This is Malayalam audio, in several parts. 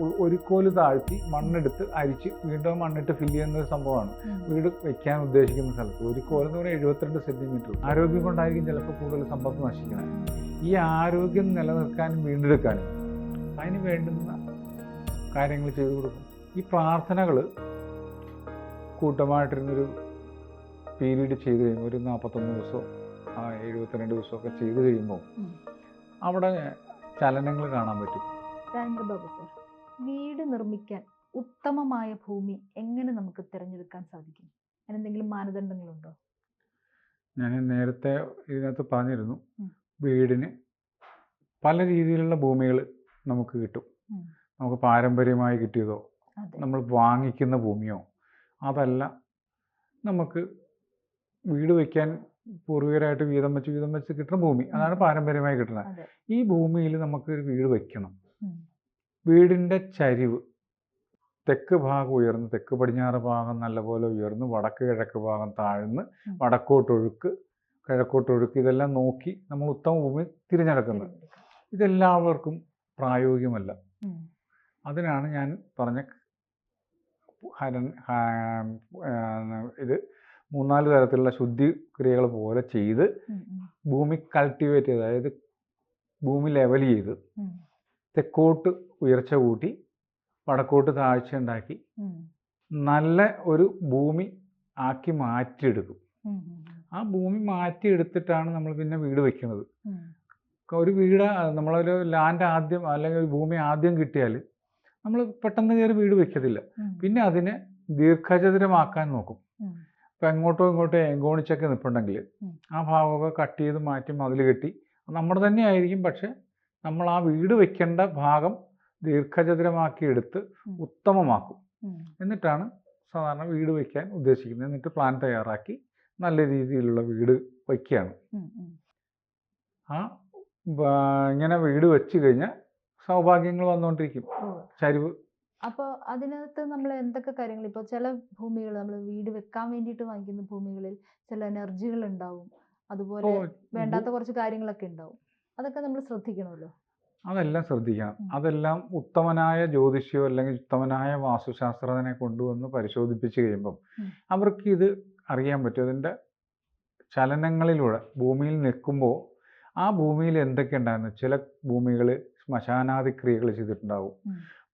ഒരു കോൽ താഴ്ത്തി മണ്ണെടുത്ത് അരിച്ച് വീണ്ടും മണ്ണിട്ട് ഫില്ല് ചെയ്യുന്ന ഒരു സംഭവമാണ്. വീട് വെക്കാൻ ഉദ്ദേശിക്കുന്ന സ്ഥലത്ത് ഒരു കോലെന്ന് പറഞ്ഞാൽ എഴുപത്തിരണ്ട് സെന്റിമീറ്റർ. ആരോഗ്യം കൊണ്ടായിരിക്കും ചിലപ്പോൾ കൂടുതൽ സമ്പത്ത് നശിക്കുന്നത്. ഈ ആരോഗ്യം നിലനിർത്താനും വീണ്ടെടുക്കാനും അതിന് വേണ്ടുന്ന കാര്യങ്ങൾ ചെയ്തു കൊടുക്കും. ഈ പ്രാർത്ഥനകൾ കൂട്ടമായിട്ടിരുന്നൊരു പീരീഡ് ചെയ്ത് കഴിയുമ്പോൾ ഒരു നാൽപ്പത്തൊന്ന് ദിവസമോ എഴുപത്തിരണ്ട് ദിവസമൊക്കെ ചെയ്ത് കഴിയുമ്പോൾ. അവിടെ ചലനങ്ങൾ കാണാൻ പറ്റും. Thank you Babu sir. വീട് നിർമ്മിക്കാൻ ഉത്തമമായ ഭൂമി എങ്ങനെ നമുക്ക് തിരഞ്ഞെടുക്കാൻ സാധിക്കും? അതിനെന്തെങ്കിലും മാനദണ്ഡങ്ങളുണ്ടോ? ഞാൻ നേരത്തെ ഇതിനകത്ത് പറഞ്ഞിരുന്നു. വീടിന് പല രീതിയിലുള്ള ഭൂമികൾ നമുക്ക് കിട്ടും. നമുക്ക് പാരമ്പര്യമായി കിട്ടിയതോ നമ്മൾ വാങ്ങിക്കുന്ന ഭൂമിയോ അതല്ല നമുക്ക് വീട് വയ്ക്കാൻ പൂർവികരായിട്ട് വീതം വെച്ച് വീതം വെച്ച് കിട്ടുന്ന ഭൂമി. അതാണ്. പാരമ്പര്യമായി കിട്ടുന്നത്. ഈ ഭൂമിയിൽ നമുക്ക് ഒരു വീട് വയ്ക്കണം. ഉം. വീടിന്റെ ചരിവ് തെക്ക് ഭാഗം ഉയർന്ന് തെക്ക് പടിഞ്ഞാറ് ഭാഗം നല്ലപോലെ ഉയർന്ന് വടക്ക് കിഴക്ക് ഭാഗം താഴ്ന്ന്. വടക്കോട്ടൊഴുക്ക് കിഴക്കോട്ടൊഴുക്ക് ഇതെല്ലാം നോക്കി നമ്മൾ ഉത്തമ ഭൂമി തിരഞ്ഞെടുക്കുന്നത് തിരഞ്ഞെടുക്കാം. ഇതെല്ലാവർക്കും പ്രായോഗികമല്ല അതിനാണ് ഞാൻ പറഞ്ഞ ഹരൻ ഇത് മൂന്നാൽ തരത്തിലുള്ള ശുദ്ധി ക്രിയകൾ പോലെ ചെയ്ത്. ഭൂമി കൾട്ടിവേറ്റ് ചെയ്ത് അതായത് ഭൂമി ലെവൽ ചെയ്ത്. തെക്കോട്ട് ഉയർച്ച കൂട്ടി വടക്കോട്ട് താഴ്ച ഉണ്ടാക്കി നല്ല ഒരു ഭൂമി ആക്കി മാറ്റിയെടുക്കും. ആ ഭൂമി മാറ്റിയെടുത്തിട്ടാണ് നമ്മൾ പിന്നെ വീട് വെക്കുന്നത്. ഒരു വീട് നമ്മളൊരു ലാൻഡ് ആദ്യം അല്ലെങ്കിൽ ഒരു ഭൂമി ആദ്യം കിട്ടിയാൽ നമ്മൾ പെട്ടെന്ന് കയറി വീട് വെക്കത്തില്ല. പിന്നെ അതിനെ ദീർഘചതുരമാക്കാൻ നോക്കും. ഇപ്പം എങ്ങോട്ടോ ഇങ്ങോട്ടോ എങ്കോണിച്ചൊക്കെ നിൽപ്പുണ്ടെങ്കിൽ. ആ ഭാഗമൊക്കെ കട്ട് ചെയ്ത് മാറ്റി മതിൽ കെട്ടി നമ്മുടെ തന്നെ ആയിരിക്കും. പക്ഷെ നമ്മൾ ആ വീട് വെക്കേണ്ട ഭാഗം ദീർഘചതുരമാക്കി എടുത്ത് ഉത്തമമാക്കും. എന്നിട്ടാണ് സാധാരണ വീട് വയ്ക്കാൻ ഉദ്ദേശിക്കുന്നത്. എന്നിട്ട് പ്ലാൻ തയ്യാറാക്കി നല്ല രീതിയിലുള്ള വീട് വയ്ക്കുകയാണ്. ആ ഇങ്ങനെ വീട് വെച്ച് കഴിഞ്ഞാൽ സൗഭാഗ്യങ്ങൾ വന്നുകൊണ്ടിരിക്കും. ചരിവ്. അപ്പോൾ അതിനകത്ത് നമ്മൾ എന്തൊക്കെ കാര്യങ്ങൾ? ഇപ്പോൾ ചില ഭൂമികൾ നമ്മൾ വീട് വെക്കാൻ വേണ്ടിയിട്ട് വാങ്ങിക്കുന്ന ഭൂമികളിൽ ചില എനർജികൾ ഉണ്ടാവും. അതുപോലെ വേണ്ടാത്ത കുറച്ച് കാര്യങ്ങളൊക്കെ ഉണ്ടാവും. അതൊക്കെ നമ്മൾ ശ്രദ്ധിക്കണമല്ലോ. അതെല്ലാം ശ്രദ്ധിക്കണം. അതെല്ലാം ഉത്തമനായ ജ്യോതിഷിയോ അല്ലെങ്കിൽ ഉത്തമനായ വാസ്തുശാസ്ത്രജ്ഞനെ കൊണ്ടുവന്ന് പരിശോധിപ്പിച്ച് കഴിയുമ്പം അവർക്ക് ഇത് അറിയാൻ പറ്റും. അതിന്റെ ചലനങ്ങളിലൂടെ ഭൂമിയിൽ നിൽക്കുമ്പോൾ ആ ഭൂമിയിൽ എന്തൊക്കെ ഉണ്ടായിരുന്നു? ചില ഭൂമികൾ ശ്മശാനാതിക്രിയകൾ ചെയ്തിട്ടുണ്ടാവും.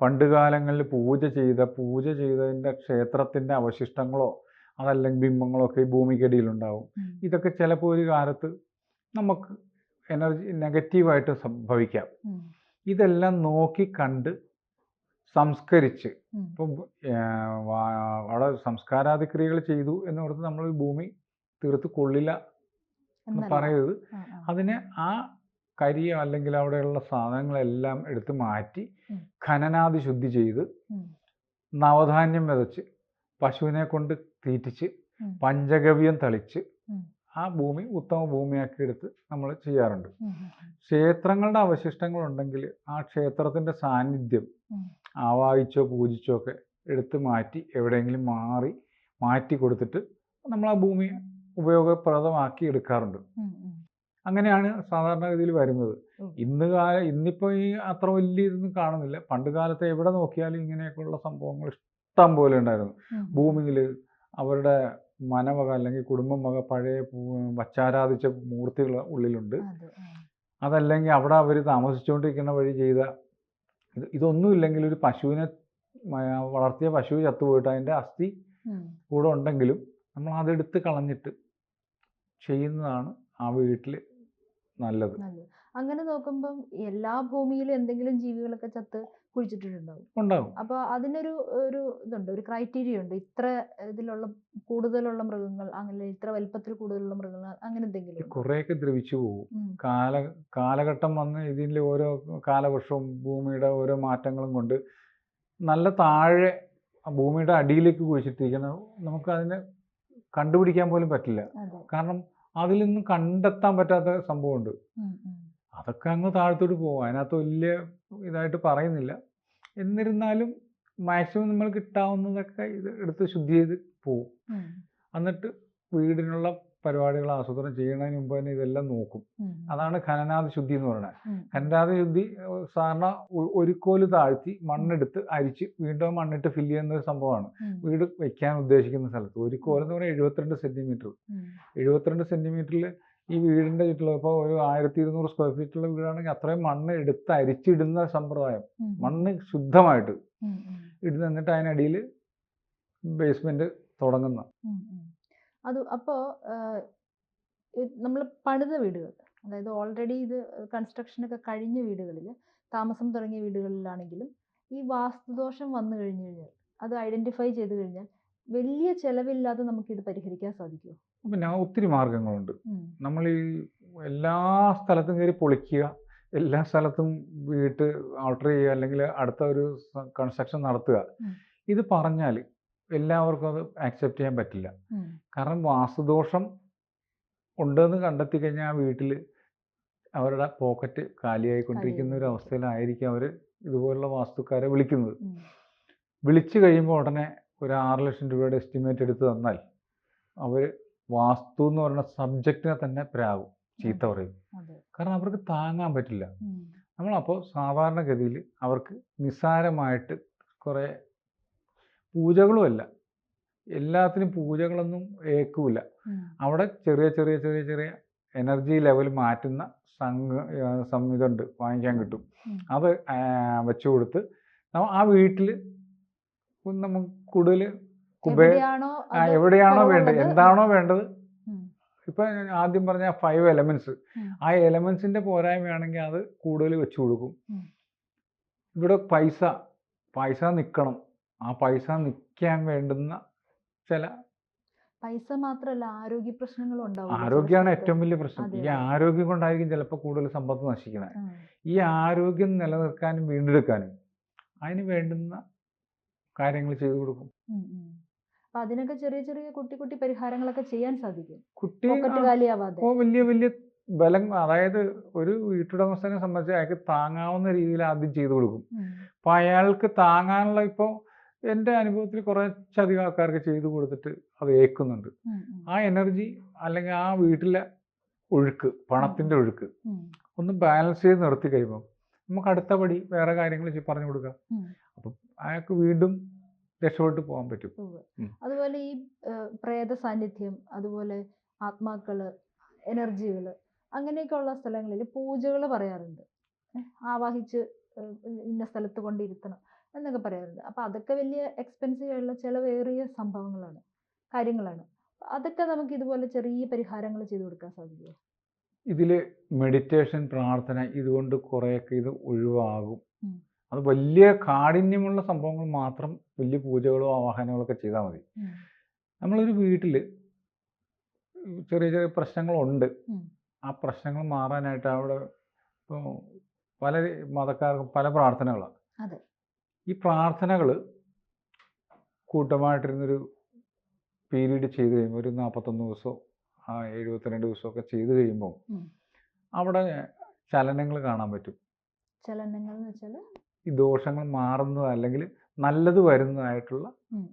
പണ്ടുകാലങ്ങളിൽ പണ്ട് കാലങ്ങളിൽ പൂജ ചെയ്ത പൂജ ചെയ്തതിന്റെ ക്ഷേത്രത്തിന്റെ അവശിഷ്ടങ്ങളോ അതല്ലെങ്കിൽ ബിംബങ്ങളോ ഒക്കെ ഈ ഭൂമിക്കടിയിലുണ്ടാവും. ഇതൊക്കെ ചിലപ്പോൾ ഒരു കാലത്ത് നമുക്ക് എനർജി നെഗറ്റീവായിട്ട് സംഭവിക്കാം. ഇതെല്ലാം നോക്കി കണ്ട് സംസ്കരിച്ച്. ഇപ്പം വളരെ സംസ്കാരാതിക്രിയകൾ ചെയ്തു എന്ന് പറഞ്ഞ് നമ്മൾ ഭൂമി തീർത്ത് കൊള്ളില്ല എന്ന്. പറയരുത്. അതിനെ ആ കരിയോ അല്ലെങ്കിൽ അവിടെയുള്ള സാധനങ്ങളെല്ലാം എടുത്ത് മാറ്റി. ഖനനാദി ശുദ്ധി ചെയ്ത് നവധാന്യം വിതച്ച് പശുവിനെ കൊണ്ട് തീറ്റിച്ച് പഞ്ചഗവ്യം തളിച്ച്. ആ ഭൂമി ഉത്തമ ഭൂമിയാക്കി എടുത്ത് നമ്മൾ ചെയ്യാറുണ്ട്. ക്ഷേത്രങ്ങളുടെ അവശിഷ്ടങ്ങൾ ഉണ്ടെങ്കിൽ ആ ക്ഷേത്രത്തിന്റെ സാന്നിധ്യം. ആവാഹിച്ചോ പൂജിച്ചോ ഒക്കെ എടുത്ത് മാറ്റി എവിടെയെങ്കിലും മാറി മാറ്റി കൊടുത്തിട്ട് നമ്മൾ ആ ഭൂമി ഉപയോഗപ്രദമാക്കി എടുക്കാറുണ്ട്. അങ്ങനെയാണ് സാധാരണഗതിയിൽ വരുന്നത്. ഇന്ന് കാല ഇന്നിപ്പോൾ ഈ അത്ര വലിയ ഇതൊന്നും കാണുന്നില്ല പണ്ട് കാലത്ത് എവിടെ നോക്കിയാലും ഇങ്ങനെയൊക്കെയുള്ള സംഭവങ്ങൾ ഇഷ്ടം പോലെ ഉണ്ടായിരുന്നു. ഭൂമിയിൽ അവരുടെ മനവക അല്ലെങ്കിൽ കുടുംബം വക പഴയ വച്ചാരാധിച്ച മൂർത്തികൾ ഉള്ളിലുണ്ട്. അതല്ലെങ്കിൽ അവിടെ അവർ താമസിച്ചുകൊണ്ടിരിക്കുന്ന വഴി ചെയ്ത ഇത് ഇതൊന്നുമില്ലെങ്കിൽ ഒരു പശുവിനെ വളർത്തിയ പശു ചത്തുപോയിട്ട് അതിന്റെ അസ്ഥി. കൂടെ ഉണ്ടെങ്കിലും നമ്മൾ അതെടുത്ത് കളഞ്ഞിട്ട് ചെയ്യുന്നതാണ് ആ വീട്ടിൽ നല്ലത്. അങ്ങനെ നോക്കുമ്പം എല്ലാ ഭൂമിയിലും എന്തെങ്കിലും ജീവികളൊക്കെ ചത്ത് കുഴിച്ചിട്ടിട്ടുണ്ടാവും. ഉണ്ടാവും. അപ്പോൾ അതിനൊരു ഒരു ഇതുണ്ട് ഒരു ക്രൈറ്റീരിയ ഉണ്ട്. ഇത്ര ഇതിലുള്ള കൂടുതലുള്ള മൃഗങ്ങൾ അങ്ങനെ ഇത്ര വലിപ്പത്തിൽ കൂടുതലുള്ള മൃഗങ്ങൾ അങ്ങനെ എന്തെങ്കിലും കുറെയൊക്കെ ദ്രവിച്ചു പോകും കാല കാലഘട്ടം വന്ന് ഇതിന്റെ ഓരോ കാലവർഷവും ഭൂമിയുടെ ഓരോ മാറ്റങ്ങളും കൊണ്ട് നല്ല താഴെ ഭൂമിയുടെ അടിയിലേക്ക് കുഴിച്ചിട്ടിരിക്കുന്ന നമുക്ക് അതിനെ കണ്ടുപിടിക്കാൻ പോലും പറ്റില്ല. കാരണം അതിൽ നിന്ന് കണ്ടെത്താൻ പറ്റാത്ത സംഭവമുണ്ട്. അതൊക്കെ അങ്ങ് താഴത്തോട്ട് പോകും അതിനകത്ത് വലിയ ഇതായിട്ട് പറയുന്നില്ല. എന്നിരുന്നാലും മാക്സിമം നമ്മൾ കിട്ടാവുന്നതൊക്കെ ഇത് എടുത്ത് ശുദ്ധി ചെയ്ത് പോകും ഉം. എന്നിട്ട് വീടിനുള്ള പരിപാടികൾ ആസൂത്രണം ചെയ്യുന്നതിന് മുമ്പ് തന്നെ ഇതെല്ലാം നോക്കും. അതാണ് ഖനനാഥ ശുദ്ധി എന്ന് പറയുന്നത്. ഖനനാഥ ശുദ്ധി സാധാരണ ഒരു കോൽ താഴ്ത്തി മണ്ണെടുത്ത് അരിച്ച് വീണ്ടും മണ്ണിട്ട് ഫില്ല് ചെയ്യുന്ന ഒരു സംഭവമാണ്. വീട് വെക്കാൻ ഉദ്ദേശിക്കുന്ന സ്ഥലത്ത്. ഒരു കോലെന്ന് പറഞ്ഞാൽ എഴുപത്തിരണ്ട് സെന്റിമീറ്റർ. എഴുപത്തിരണ്ട് സെന്റിമീറ്ററിൽ ഈ വീടിന്റെ ചുറ്റുള്ള ഇപ്പോൾ ഒരു ആയിരത്തി ഇരുന്നൂറ് സ്ക്വയർ ഫീറ്റുള്ള വീടാണെങ്കിൽ അത്രയും മണ്ണ് എടുത്ത് അരിച്ചിടുന്ന സമ്പ്രദായം മണ്ണ് ശുദ്ധമായിട്ട്. ഇടുന്ന എന്നിട്ട് അതിനടിയിൽ ബേസ്മെന്റ് തുടങ്ങുന്ന. അത് അപ്പോൾ നമ്മൾ പണിത വീടുകൾ അതായത് ഓൾറെഡി ഇത് കൺസ്ട്രക്ഷനൊക്കെ കഴിഞ്ഞ വീടുകളിൽ താമസം തുടങ്ങിയ വീടുകളിലാണെങ്കിലും ഈ വാസ്തുദോഷം വന്നു കഴിഞ്ഞു കഴിഞ്ഞാൽ അത് ഐഡന്റിഫൈ ചെയ്ത് കഴിഞ്ഞാൽ വലിയ ചിലവില്ലാതെ നമുക്കിത് പരിഹരിക്കാൻ സാധിക്കുമോ പിന്നെ ഒത്തിരി മാർഗങ്ങളുണ്ട്. നമ്മൾ ഈ എല്ലാ സ്ഥലത്തും കയറി പൊളിക്കുക എല്ലാ സ്ഥലത്തും വീട്ട് ഓൾട്ടർ ചെയ്യുക അല്ലെങ്കിൽ അടുത്ത ഒരു കൺസ്ട്രക്ഷൻ നടത്തുക. ഇത് പറഞ്ഞാൽ എല്ലാവർക്കും അത് ആക്സെപ്റ്റ് ചെയ്യാൻ പറ്റില്ല. കാരണം വാസുദോഷം ഉണ്ടെന്ന് കണ്ടെത്തി കഴിഞ്ഞാൽ ആ വീട്ടിൽ അവരുടെ പോക്കറ്റ് കാലിയായിക്കൊണ്ടിരിക്കുന്ന ഒരു അവസ്ഥയിലായിരിക്കും അവർ ഇതുപോലുള്ള വാസ്തുക്കാരെ വിളിക്കുന്നത് വിളിച്ചു കഴിയുമ്പോൾ ഉടനെ ഒരു ആറ് ലക്ഷം രൂപയുടെ എസ്റ്റിമേറ്റ് എടുത്ത് തന്നാൽ അവർ വാസ്തു എന്ന് പറയുന്ന സബ്ജക്റ്റിനെ തന്നെ പ്രാവും ചീത്ത പറയും. കാരണം അവർക്ക് താങ്ങാൻ പറ്റില്ല. നമ്മളപ്പോൾ സാധാരണഗതിയിൽ അവർക്ക് നിസ്സാരമായിട്ട് കുറേ പൂജകളുമല്ല എല്ലാത്തിനും പൂജകളൊന്നും ഏക്കൂല അവിടെ ചെറിയ ചെറിയ ചെറിയ ചെറിയ എനർജി ലെവൽ മാറ്റുന്ന സംഘ സംവിധമുണ്ട് വാങ്ങിക്കാൻ കിട്ടും. അത് വെച്ചു വെച്ച് കൊടുത്ത് ആ വീട്ടിൽ നമുക്ക് കൂടുതൽ കുബേ എവിടെയാണോ വേണ്ടത്? എന്താണോ വേണ്ടത്. ഇപ്പൊ ആദ്യം പറഞ്ഞ ഫൈവ് എലമെന്റ്സ് ആ എലമെന്റ്സിന്റെ പോരായ്മയാണെങ്കിൽ അത് കൂടുതൽ വെച്ചു കൊടുക്കും. ഇവിടെ പൈസ പൈസ നിൽക്കണം ആ പൈസ നിൽക്കാൻ വേണ്ടുന്ന ചില പൈസ മാത്രമല്ല ആരോഗ്യ പ്രശ്നങ്ങളും ഉണ്ടാവും ആരോഗ്യമാണ് ഏറ്റവും വലിയ പ്രശ്നം. ഈ ആരോഗ്യം കൊണ്ടായിരിക്കും ചിലപ്പോൾ കൂടുതൽ സമ്പത്ത് നശിക്കുന്നത് ഈ ആരോഗ്യം നിലനിർത്താനും വീണ്ടെടുക്കാനും അതിന് വേണ്ടുന്ന കാര്യങ്ങൾ ചെയ്തു കൊടുക്കും. അപ്പൊ അതിനൊക്കെ ചെറിയ ചെറിയ കുട്ടി കുട്ടി പരിഹാരങ്ങളൊക്കെ ചെയ്യാൻ സാധിക്കും. കുട്ടി കാലിയാവാതെ. വലിയ വലിയ ബലം അതായത് ഒരു വീട്ടുടമസ്ഥനെ സംബന്ധിച്ച് അയാൾക്ക് താങ്ങാവുന്ന രീതിയിൽ ആദ്യം ചെയ്തു കൊടുക്കും. അപ്പൊ അയാൾക്ക് താങ്ങാനുള്ള ഇപ്പോൾ എന്റെ അനുഭവത്തിൽ കുറച്ചധികം ആൾക്കാർക്ക് ചെയ്തു കൊടുത്തിട്ട് അത് ഏൽക്കുന്നുണ്ട്. ആ എനർജി അല്ലെങ്കിൽ ആ വീട്ടിലെ ഒഴുക്ക് പണത്തിന്റെ ഒഴുക്ക് ഒന്ന് ബാലൻസ് ചെയ്ത് നിർത്തി കഴിയുമ്പോൾ നമുക്ക് അടുത്ത പടി വേറെ കാര്യങ്ങൾ പറഞ്ഞു കൊടുക്കാം. അപ്പം അയാൾക്ക് വീണ്ടും രക്ഷപ്പെട്ട് പോകാൻ പറ്റും. അതുപോലെ ഈ പ്രേത സാന്നിധ്യം അതുപോലെ ആത്മാക്കൾ എനർജികൾ അങ്ങനെയൊക്കെയുള്ള സ്ഥലങ്ങളിൽ പൂജകൾ പറയാറുണ്ട്. ആവാഹിച്ച് ഇന്ന സ്ഥലത്ത് കൊണ്ടിരുത്തണം എന്നൊക്കെ പറയാറുണ്ട്. അപ്പൊ അതൊക്കെ വലിയ എക്സ്പെൻസീവ് ആയിട്ടുള്ള ചിലവേറിയ സംഭവങ്ങളാണ് കാര്യങ്ങളാണ്. അതൊക്കെ നമുക്ക് ഇതുപോലെ ചെറിയ പരിഹാരങ്ങൾ ചെയ്തു കൊടുക്കാൻ സാധിക്കുമോ ഇതിൽ മെഡിറ്റേഷൻ പ്രാർത്ഥന ഇതുകൊണ്ട് കുറേയൊക്കെ ഇത് ഒഴിവാകും. അത് വലിയ കാഠിന്യമുള്ള സംഭവങ്ങൾ മാത്രം വലിയ പൂജകളോ ആവാഹനങ്ങളോ ഒക്കെ ചെയ്താൽ മതി. നമ്മളൊരു വീട്ടിൽ ചെറിയ ചെറിയ പ്രശ്നങ്ങളുണ്ട്. ആ പ്രശ്നങ്ങൾ മാറാനായിട്ട് അവിടെ ഇപ്പോൾ പല മതക്കാർക്കും പല പ്രാർത്ഥനകളാണ്. ഈ പ്രാർത്ഥനകൾ കൂട്ടമായിട്ടിരുന്നൊരു പീരീഡ് ചെയ്ത് കഴിയുമ്പോൾ ഒരു നാൽപ്പത്തൊന്ന് ദിവസമോ ആ എഴുപത്തിരണ്ട് ദിവസമൊക്കെ ചെയ്ത് കഴിയുമ്പോൾ. അവിടെ ചലനങ്ങൾ കാണാൻ പറ്റും ചലനങ്ങൾ എന്ന് വെച്ചാൽ ഈ ദോഷങ്ങൾ മാറുന്നത് അല്ലെങ്കിൽ നല്ലത് വരുന്നതായിട്ടുള്ള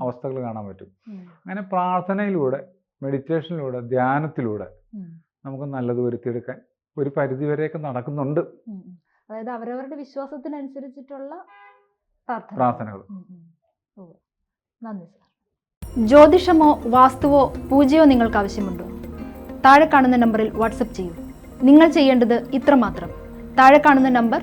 അവസ്ഥകൾ കാണാൻ പറ്റും. അങ്ങനെ പ്രാർത്ഥനയിലൂടെ മെഡിറ്റേഷനിലൂടെ ധ്യാനത്തിലൂടെ നമുക്ക് നല്ലത് വരുത്തിയെടുക്കാൻ ഒരു പരിധി പരിധിവരെയൊക്കെ നടക്കുന്നുണ്ട്. അതായത് അവരവരുടെ വിശ്വാസത്തിനനുസരിച്ചിട്ടുള്ള പ്രാർത്ഥന പ്രാർത്ഥനകൾ. നന്ദി സാർ. ജ്യോതിഷമോ വാസ്തുവോ പൂജയോ നിങ്ങൾക്ക് ആവശ്യമുണ്ടോ? താഴെ കാണുന്ന നമ്പറിൽ വാട്സപ്പ് ചെയ്യൂ. നിങ്ങൾ ചെയ്യേണ്ടത് ഇത്രമാത്രം. താഴെ കാണുന്ന നമ്പർ